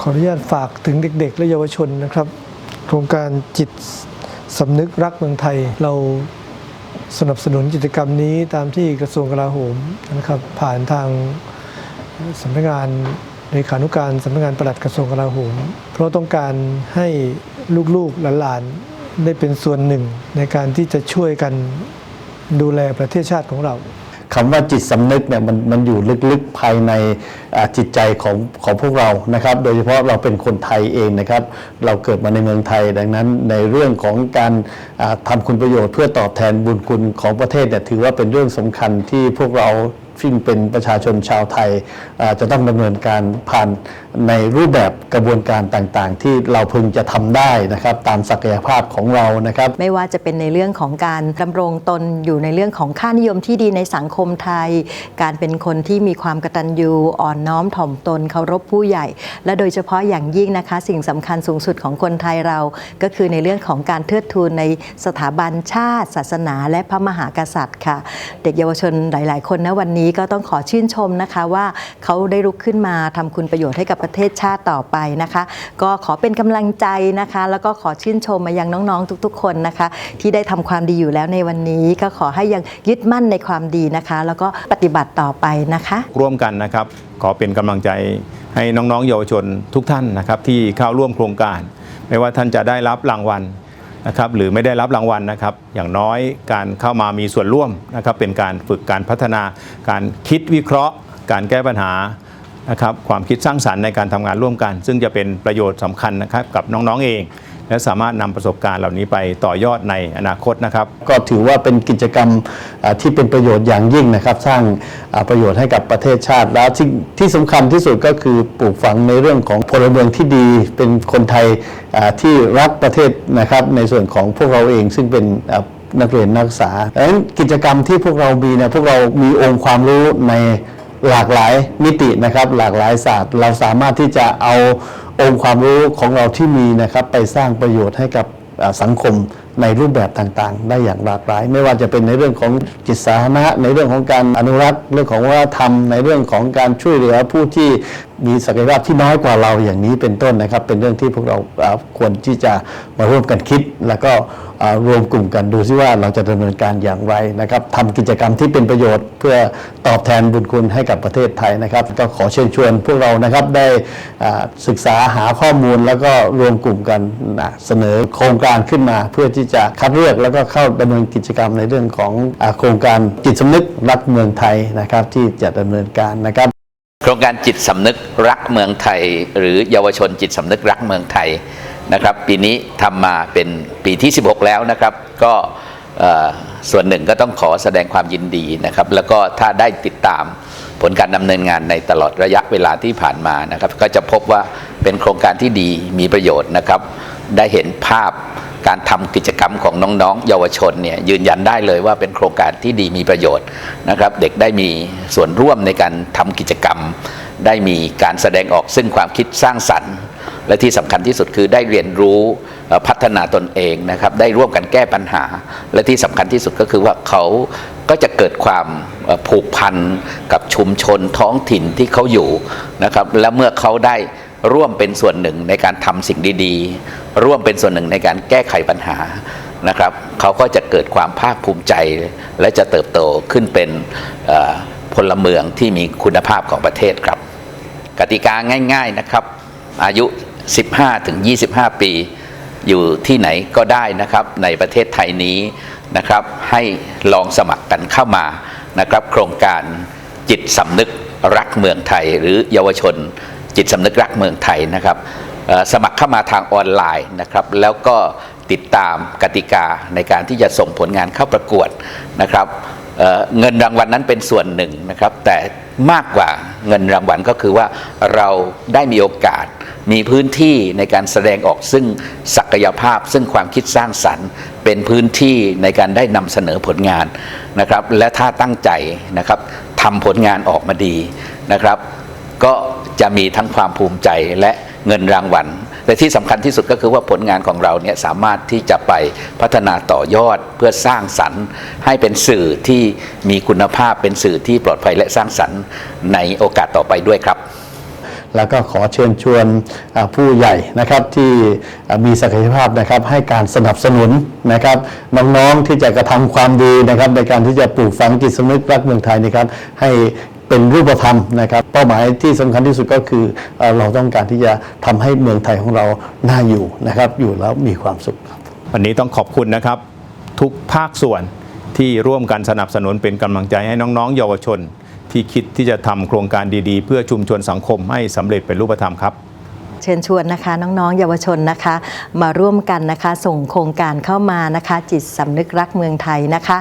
ขออนุญาตฝากถึงเด็ก ๆ และเยาวชนนะครับ โครงการจิตสำนึกรักเมืองไทย เราสนับสนุนกิจกรรมนี้ตามที่กระทรวงกลาโหมนะครับ ผ่านทางสำนักงานเลขานุการสำนักงานปลัดกระทรวงกลาโหม เพราะต้องการให้ลูกๆหลานๆได้เป็นส่วนหนึ่งในการที่จะช่วยกันดูแลประเทศชาติของเรา คำว่าจิตสำนึกเนี่ยมันมันอยู่ลึกๆภายในจิตใจของของพวกเรานะครับ โดยเฉพาะเราเป็นคนไทยเองนะครับ เราเกิดมาในเมืองไทยดังนั้นในเรื่องของการทำทำคุณประโยชน์เพื่อตอบแทนบุญคุณของประเทศเนี่ยถือว่าเป็นเรื่องสำคัญที่พวกเราซึ่งเป็นประชาชนชาวไทยจะต้องดำเนินการผ่าน ในรูปแบบกระบวนการต่างๆ ที่เราพึงจะทำได้นะครับ ตามศักยภาพของเรานะครับ ไม่ว่าจะเป็นในเรื่องของการดำรงตนอยู่ในเรื่องของค่านิยมที่ดีในสังคมไทย การเป็นคนที่มีความกตัญญูอ่อนน้อมถ่อมตนเคารพผู้ใหญ่ และโดยเฉพาะอย่างยิ่งนะคะ สิ่งสำคัญสูงสุดของคนไทยเรา ก็คือในเรื่องของการเทิดทูนในสถาบันชาติ ศาสนา และพระมหากษัตริย์ค่ะ เด็กเยาวชนหลาย ๆ คนนะวันนี้ก็ต้องขอชื่นชมนะคะว่าเขาได้ลุกขึ้นมาทำคุณประโยชน์ให้กับประเทศชาติต่อไปนะคะ ก็ขอเป็นกำลังใจนะคะ แล้วก็ขอชื่นชมมายังน้องๆ ทุก ๆ คนนะคะ ที่ได้ทำความดีอยู่แล้วในวันนี้ ก็ขอให้ยังยึดมั่นในความดีนะคะ แล้วก็ปฏิบัติต่อไปนะคะ ร่วมกันนะครับ ขอเป็นกำลังใจให้น้องๆ เยาวชนทุกท่านนะครับ ที่เข้าร่วมโครงการ ไม่ว่าท่านจะได้รับรางวัลนะครับหรือไม่ได้รับรางวัลนะครับ อย่างน้อยการเข้ามามีส่วนร่วมนะครับ เป็นการฝึกการพัฒนา การคิดวิเคราะห์ การแก้ปัญหา นะครับความคิดสร้างสรรค์ในการทำงานร่วมกัน ซึ่งจะเป็นประโยชน์สำคัญนะครับกับน้องๆเอง และสามารถนำประสบการณ์เหล่านี้ไปต่อยอดในอนาคตนะครับ ก็ถือว่าเป็นกิจกรรมที่เป็นประโยชน์อย่างยิ่งนะครับ สร้างประโยชน์ให้กับประเทศชาติ แล้วที่ที่สำคัญที่สุดก็คือปลูกฝังในเรื่องของพลเมืองที่ดี เป็นคนไทยที่รักประเทศนะครับในส่วนของพวกเราเองซึ่งเป็นนักเรียนนักศึกษาดังนั้นกิจกรรมที่พวกเรามีเนี่ยพวกเรามีองค์ความรู้ใน หลากหลายมิตินะครับ หลากหลายศาสตร์ เราสามารถที่จะเอาองค์ความรู้ของเราที่มีนะครับไปสร้างประโยชน์ให้กับสังคมในรูปแบบต่างๆ ได้อย่างหลากหลาย ไม่ว่าจะเป็นในเรื่องของจิตสาธารณะ ในเรื่องของการอนุรักษ์ เรื่องของวัฒนธรรม ในเรื่องของการช่วยเหลือผู้ที่มีศักยภาพที่น้อยกว่าเราอย่างนี้เป็นต้นนะครับ เป็นเรื่องที่พวกเราควรที่จะมาร่วมกันคิดแล้วก็ รวมกลุ่มกันดูซิว่าเราจะดำเนินการอย่างไรนะครับทำกิจกรรมที่เป็นประโยชน์ เพื่อตอบแทนบุญคุณให้กับประเทศไทยนะครับ ก็ขอเชิญชวนพวกเรานะครับได้ศึกษาหาข้อมูลแล้วก็รวมกลุ่มกันนะเสนอโครงการขึ้นมา เพื่อที่จะคัดเลือกแล้วก็เข้าดำเนินกิจกรรมในเรื่องของอโครงการจิตสำนึกรักเมืองไทยนะครับที่จะดำเนินการนะครับโครงการจิตสำนึกรักเมืองไทย หรือเยาวชนจิตสำนึกรักเมืองไทย นะครับ ปีนี้ทำมาเป็นปีที่ 16 แล้วนะครับ ก็ส่วนหนึ่งก็ต้องขอแสดงความยินดีนะครับ แล้วก็ถ้าได้ติดตามผลการดำเนินงานในตลอดระยะเวลาที่ผ่านมานะครับ ก็จะพบว่าเป็นโครงการที่ดีมีประโยชน์นะครับ ได้เห็นภาพการทำกิจกรรมของน้องๆ เยาวชนเนี่ยยืนยันได้เลยว่าเป็นโครงการที่ดีมีประโยชน์นะครับ เด็กได้มีส่วนร่วมในการทำกิจกรรม ได้มีการแสดงออกซึ่งความคิดสร้างสรรค์ และที่สำคัญที่สุดคือได้เรียนรู้พัฒนาตนเองนะครับได้ร่วมกันแก้ปัญหา และที่สำคัญที่สุดก็คือว่าเขาก็จะเกิดความผูกพันกับชุมชนท้องถิ่นที่เขาอยู่นะครับและเมื่อเขาได้ร่วมเป็นส่วนหนึ่งในการทำสิ่งดีๆ ร่วมเป็นส่วนหนึ่งในการแก้ไขปัญหานะครับเขาก็จะเกิดความภาคภูมิใจ และจะเติบโตขึ้นเป็นพลเมืองที่มีคุณภาพของประเทศครับ กติกาง่าย ๆนะครับ อายุ 15 ถึง 25 ปี อยู่ที่ไหนก็ได้นะครับในประเทศไทยนี้นะครับให้ลองสมัครกันเข้ามานะครับโครงการจิตสำนึกรักเมืองไทย หรือเยาวชน จิตสำนึกรักเมืองไทยนะครับสมัครเข้ามาทางออนไลน์นะครับแล้วก็ติดตามกติกาในการที่จะส่งผลงานเข้าประกวดนะครับเเงินรางวัลนั้นเป็นส่วนหนึ่งนะครับแต่มากกว่าเงินรางวัลก็คือว่าเราได้มีโอกาส มีพื้นที่ในการแสดงออกซึ่งศักยภาพ ซึ่งความคิดสร้างสรรค์ เป็นพื้นที่ในการได้นำเสนอผลงานนะครับ และถ้าตั้งใจนะครับทำผลงานออกมาดีนะครับ ก็จะมีทั้งความภูมิใจและเงินรางวัลแต่ที่สำคัญที่สุดก็คือว่าผลงานของเราเนี่ยสามารถที่จะไปพัฒนาต่อยอดเพื่อสร้างสรรค์ ให้เป็นสื่อที่มีคุณภาพเป็นสื่อที่ปลอดภัยและสร้างสรรค์ในโอกาสต่อไปด้วยครับ แล้วก็ขอเชิญชวนผู้ใหญ่นะครับที่มีศักยภาพนะครับให้การสนับสนุนนะครับน้องๆที่จะกระทำความดีนะครับในการที่จะปลูกฝังจิตสำนึกรักเมืองไทยนะครับให้เป็นรูปธรรมนะครับเป้าหมายที่สำคัญที่สุดก็คือเราต้องการที่จะทำให้เมืองไทยของเราน่าอยู่นะครับอยู่แล้วมีความสุข วันนี้ต้องขอบคุณนะครับทุกภาคส่วนที่ร่วมกันสนับสนุนเป็นกำลังใจให้น้องๆ เยาวชน ที่คิดที่จะทำโครงการดีๆ เพื่อชุมชนสังคมให้สำเร็จเป็นรูปธรรมครับ เชิญชวนนะคะน้องๆ เยาวชนนะคะ มาร่วมกันนะคะส่งโครงการเข้ามานะคะ จิตสำนึกรักเมืองไทยนะคะ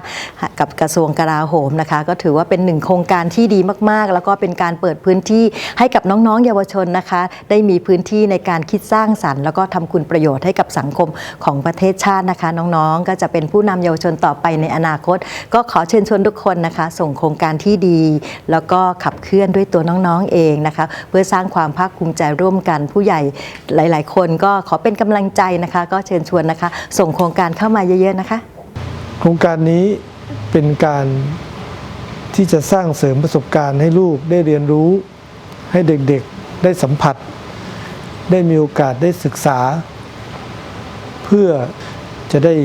กับกระทรวงกลาโหมนะคะ ก็ถือว่าเป็นหนึ่งโครงการที่ดีมากๆ แล้วก็เป็นการเปิดพื้นที่ให้กับน้องๆ เยาวชนนะคะ ได้มีพื้นที่ในการคิดสร้างสรรค์ แล้วก็ทำคุณประโยชน์ให้กับสังคมของประเทศชาตินะคะ น้องๆ ก็จะเป็นผู้นำเยาวชนต่อไปในอนาคต ก็ขอเชิญชวนทุกคนนะคะ ส่งโครงการที่ดี แล้วก็ขับเคลื่อนด้วยตัวน้องๆเองนะคะ เพื่อสร้างความภาคภูมิใจร่วมกันผู้ใหญ่หลาย ๆ คนก็ขอเป็นกำลังใจนะคะ ก็เชิญชวนนะคะ ส่งโครงการเข้ามาเยอะๆนะคะ โครงการนี้เป็นการที่จะสร้างเสริมประสบการณ์ให้ลูกได้เรียนรู้ ให้เด็กๆได้สัมผัส ได้มีโอกาสได้ศึกษา เพื่อจะได้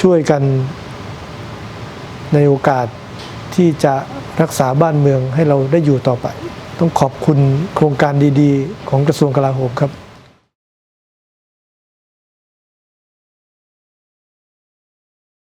ช่วยกันในโอกาสที่จะรักษาบ้านเมืองให้เราได้อยู่ต่อไป ต้องขอบคุณโครงการดี ๆ ของกระทรวงกลาโหมครับ